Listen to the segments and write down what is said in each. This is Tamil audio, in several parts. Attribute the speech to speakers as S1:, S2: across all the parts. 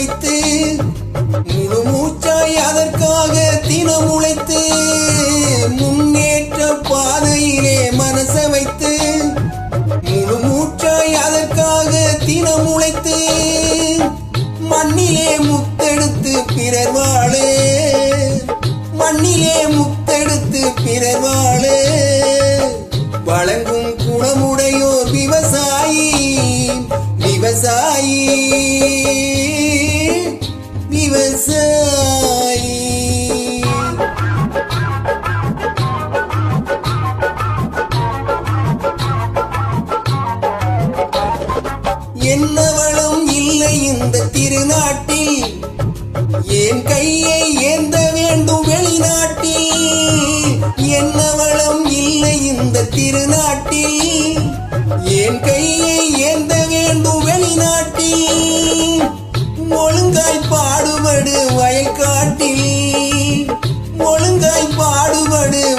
S1: வைத்து முழு மூச்சாய் அதற்காக தினம் உழைத்து முன்னேற்ற பாதை திருநாட்டில் என் கையை ஏந்த வேண்டும் வெளிநாட்டில். என்ன வளம் இல்லை இந்த திருநாட்டில். என் கையை ஏந்த வேண்டும் வெளிநாட்டில். ஒழுங்காய் பாடுபடு வயல்காட்டில். ஒழுங்காய் பாடுபடு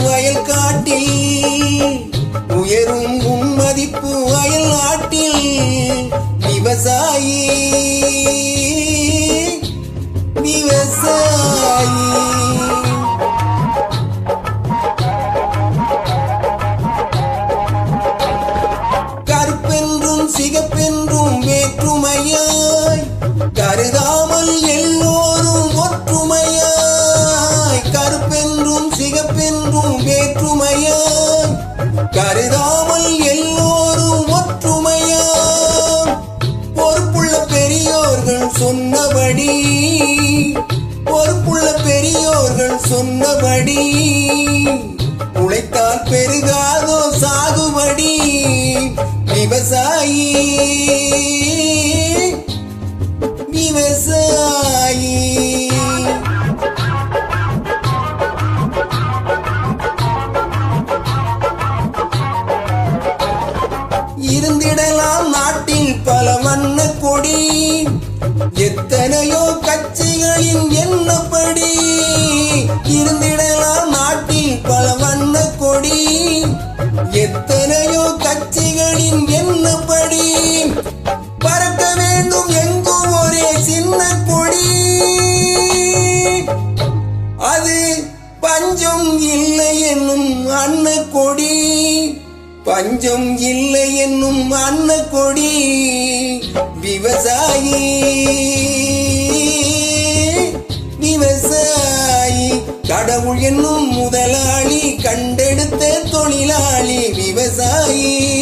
S1: சிகப்பென்றும் கருதாமல் எல்லோரும் ஒற்றுமையாய் பொறுப்புள்ள பெரியோர்கள் சொன்னபடி பொறுப்புள்ள பெரியோர்கள் சொன்னபடி உழைத்தால் பெருகாதோ சாகுபடி விவசாயி. எத்தனையோ கட்சிகளின் எண்ணப்படி இருந்திடலாம் நாட்டில் பல வண்ண கொடி. எத்தனையோ கட்சிகளின் எண்ணப்படி பறக்க வேண்டும் எங்கும் ஒரே சின்ன கொடி. அது பஞ்சம் இல்லை என்னும் அன்ன கொடி. பஞ்சம் இல்லை என்னும் அன்ன கொடி விவசாயி. விவசாயி. கடவுள் என்னும் முதலாளி கண்டெடுத்த தொழிலாளி விவசாயி.